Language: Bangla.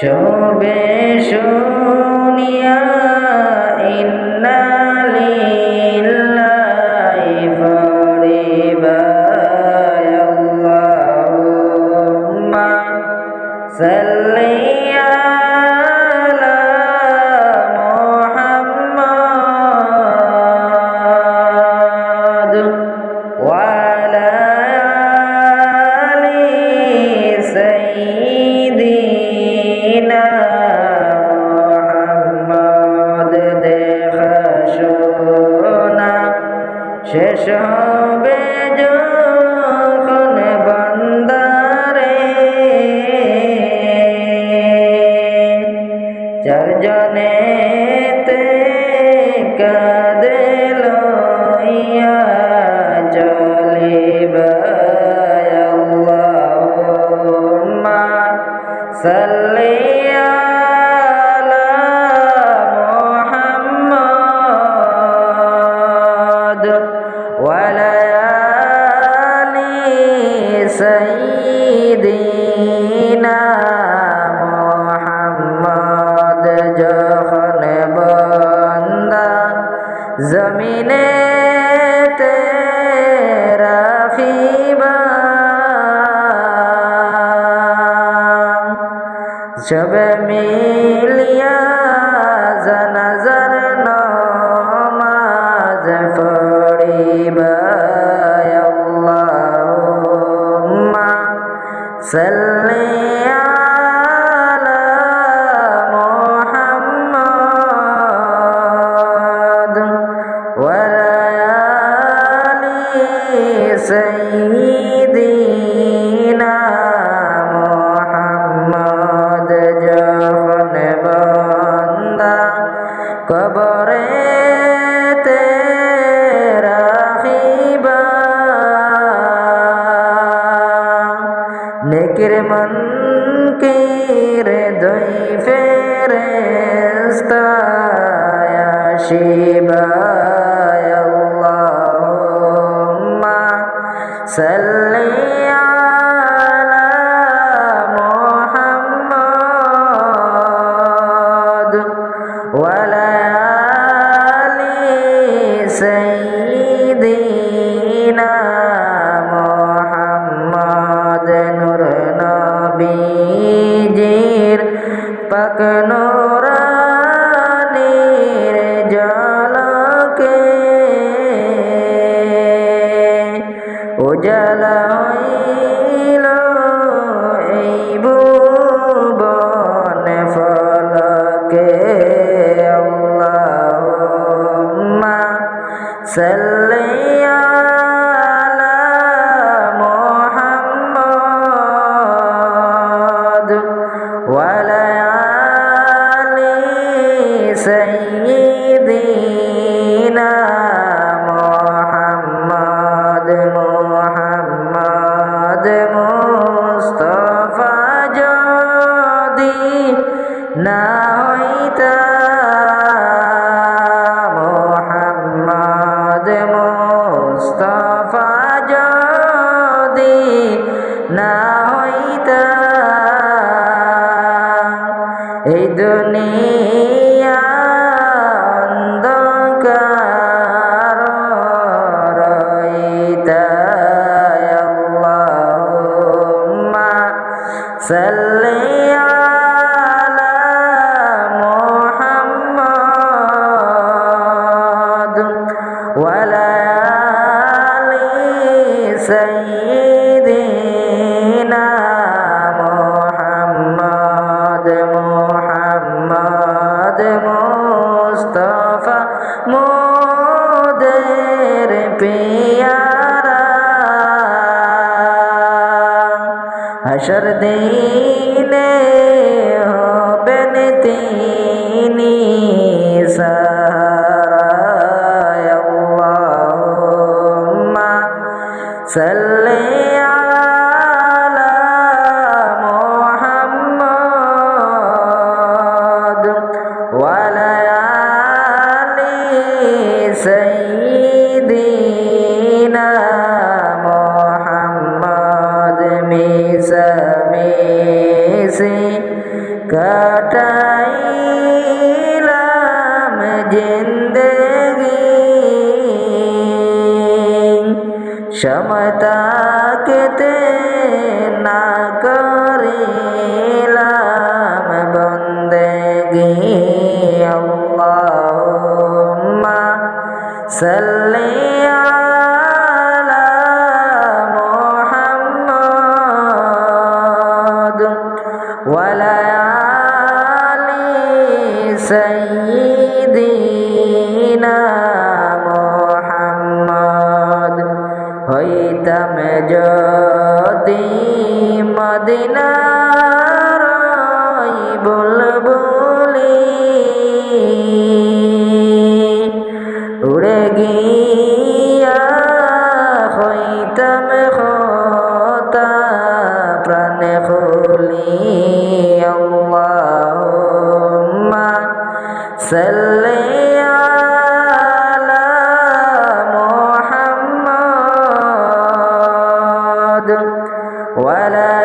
শোবে শুনিয়া ইন্নালি Shesha মুহাম্মদ যখন বান্দা জমিনে সব মিলিয়া জানাজার নমাজ পড়িবা আল্লাহুম্মা সাল্লি কবরেতে রাখিবা। নেকির মন কির দই ফেরেস্তা আসিবা। নূরানির জলকে উজালা হইল এই ভুবন ফলকে। আল্লাহুম্মা সাল্লি না হইতা মুহাম্মদ মুস্তাফা যদি না হইতা। এই দুনিয়া অন্ধকার সাল্লি হাসর দিনে समेसे कटाइलाम जिंदगी क्षमता के ते ना करीलाम बंदगी अल्लाहुम्मा सल्ली ولا